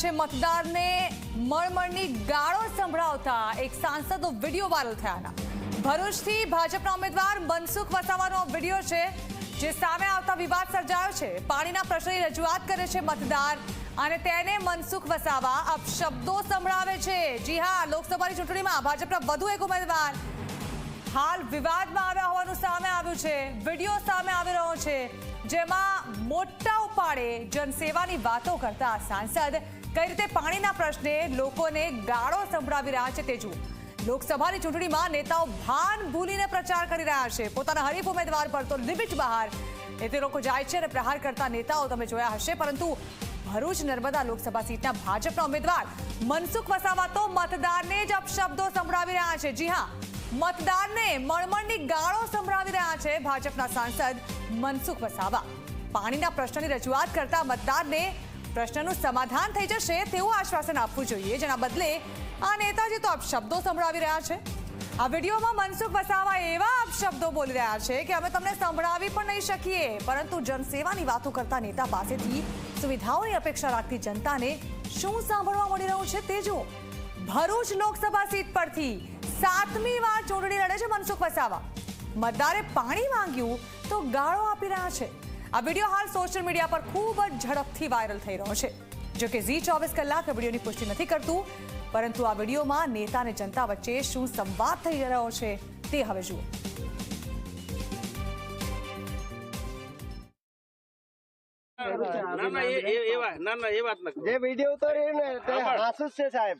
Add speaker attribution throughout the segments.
Speaker 1: છે, મતદારને મળમળની ગાળો સંભળાવતા એક સાંસદનો વીડિયો વાયરલ થયાના. ભરૂચથી ભાજપના ઉમેદવાર મનસુખ વસાવાનો વીડિયો છે, જે સામે આવતા વિવાદ સર્જાયો છે. પાણીના પ્રશ્નની રજૂઆત કરે છે મતદાર અને તેને મનસુખ વસાવા અપશબ્દો સંભળાવે છે. જી હા, લોકસભાની ચૂંટણીમાં ભાજપના વધુ એક ઉમેદવાર હાલ વિવાદમાં આવ્યા હોવાનું સામે આવ્યું છે, વીડિયો સામે આવી રહ્યો છે. જેમાં મોટા ઉપાડે જનસેવાની વાતો કરતા સાંસદ કઈ રીતે પાણીના પ્રશ્ને લોકોને ગાળો સંભળાવી રહ્યા છે તે જુઓ. લોકસભાની ચૂંટણીમાં નેતાઓ ભાન ભૂલીને પ્રચાર કરી રહ્યા છે. પોતાના હરીફ ઉમેદવાર પર તો લિમિટ બહાર. એ તે લોકો જાય છે અને પ્રહાર કરતા નેતાઓ તમે જોયા હશે, પરંતુ ભરૂચ નર્મદા લોકસભા સીટના ભાજપના ઉમેદવાર મનસુખ વસાવા તો મતદારને જ અપશબ્દો સંભળાવી રહ્યા છે. જી હા. મતદારને મળમણની ગાળો સંભળાવી રહ્યા છે ભાજપના સાંસદ મનસુખ વસાવા. પાણીના પ્રશ્નની રજૂઆત કરતા મતદારને પ્રશ્નનું સમાધાન થઈ જશે તેવું આશ્વાસન આપવું જોઈએ. જેના બદલે આ નેતાજી તો અપશબ્દો સંભળાવી રહ્યા છે. આ વિડીયોમાં મનસુખ વસાવા એવા અપશબ્દો બોલી રહ્યા છે કે અમે તમને સંભળાવી પણ નહીં શકીએ, પરંતુ જનસેવાની વાતો કરતા નેતા પાસેથી સુવિધાઓની અપેક્ષા રાખતી જનતાને શું સાંભળવા મળી રહ્યું છે તે જુઓ. ભરૂચ લોકસભા સીટ પરથી સાતમી વાર ચૂંટણી લડે છે મનસુખ વસાવા. મતદારે પાણી માંગ્યું તો ગાળો આપી રહ્યા છે. આ વીડિયો હાલ સોશિયલ મીડિયા પર ખૂબ જ ઝડપથી વાયરલ થઈ રહ્યો છે. જો કે ઝી ચોવીસ કલાક આ વિડીયોની પુષ્ટિ નથી કરતું પરંતુ આ વિડીયોમાં નેતા અને જનતા વચ્ચે શું સંવાદ થઈ રહ્યો છે તે હવે જુઓ.
Speaker 2: ના ના એ વાત ના ના એ વાત ન
Speaker 3: જે વીડિયો ઉતાર્યો ને તે હાસુ છે સાહેબ.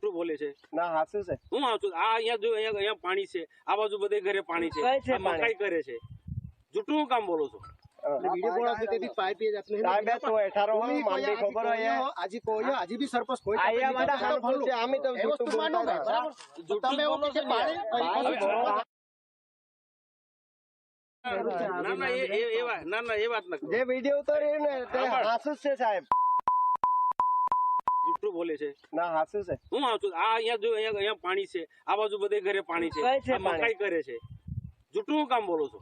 Speaker 2: શું બોલે છે.
Speaker 3: ના હાસુ છે.
Speaker 2: હું હાસુ આ અહીંયા જો અહીંયા પાણી છે. આ બાજુ બધે ઘરે પાણી છે. મકાઈ કરે છે. જૂઠું કામ બોલો છો?
Speaker 3: જે વીડિયો ઉતરી ને તે છે સાહેબ.
Speaker 2: જુઠ્ઠું બોલે છે.
Speaker 3: ના હાસુ છે.
Speaker 2: હું હાસુ આ અહીંયા જો અહીંયા પાણી છે. આ બાજુ બધે ઘરે પાણી છે. મકાઈ કરે છે. જુઠ્ઠું કામ બોલો છો?